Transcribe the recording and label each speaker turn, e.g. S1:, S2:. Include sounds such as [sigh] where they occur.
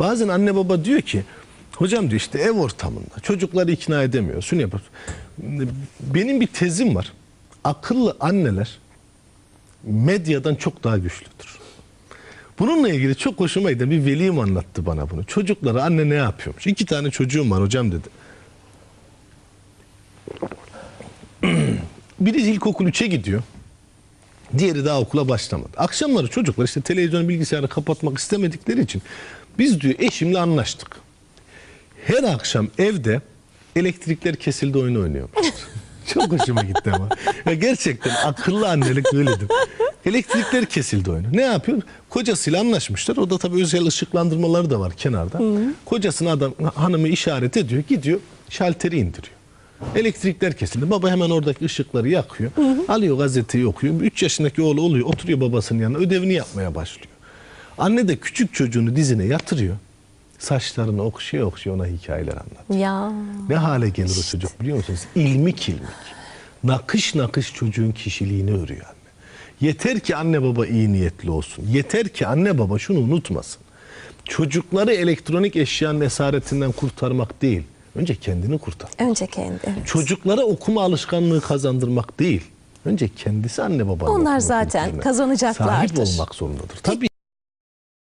S1: Bazen anne baba diyor ki hocam diyor işte ev ortamında çocukları ikna edemiyor. Şunu yapar. Benim bir tezim var. Akıllı anneler medyadan çok daha güçlüdür. Bununla ilgili çok hoşuma giden bir velim anlattı bana bunu. Çocuklara anne ne yapıyormuş? İki tane çocuğum var hocam dedi. [clears throat] Biri ilkokul 3'e gidiyor. Diğeri daha okula başlamadı. Akşamları çocuklar işte televizyon bilgisayarı kapatmak istemedikleri için biz diyor eşimle anlaştık. Her akşam evde elektrikler kesildi oyunu oynuyor. [laughs] Çok hoşuma gitti ama. Ya gerçekten akıllı annelik öyledir. Elektrikler kesildi oyunu. Ne yapıyor? Kocasıyla anlaşmışlar. O da tabii özel ışıklandırmaları da var kenarda. Kocasına adam hanımı işaret ediyor. Gidiyor şalteri indiriyor. Elektrikler kesildi. Baba hemen oradaki ışıkları yakıyor. Alıyor gazeteyi okuyor. 3 yaşındaki oğlu oluyor. Oturuyor babasının yanına. Ödevini yapmaya başlıyor. Anne de küçük çocuğunu dizine yatırıyor. Saçlarını okşuyor okşuyor ona hikayeler anlatıyor.
S2: Ya.
S1: Ne hale gelir o çocuk biliyor musunuz? İlmik ilmik. Nakış nakış çocuğun kişiliğini örüyor anne. Yeter ki anne baba iyi niyetli olsun. Yeter ki anne baba şunu unutmasın. Çocukları elektronik eşyanın esaretinden kurtarmak değil. Önce kendini kurtar.
S2: Önce kendi. evet.
S1: Çocuklara okuma alışkanlığı kazandırmak değil. Önce kendisi anne babanın
S2: Onlar zaten kazanacaklardır.
S1: Sahip olmak zorundadır. Tabii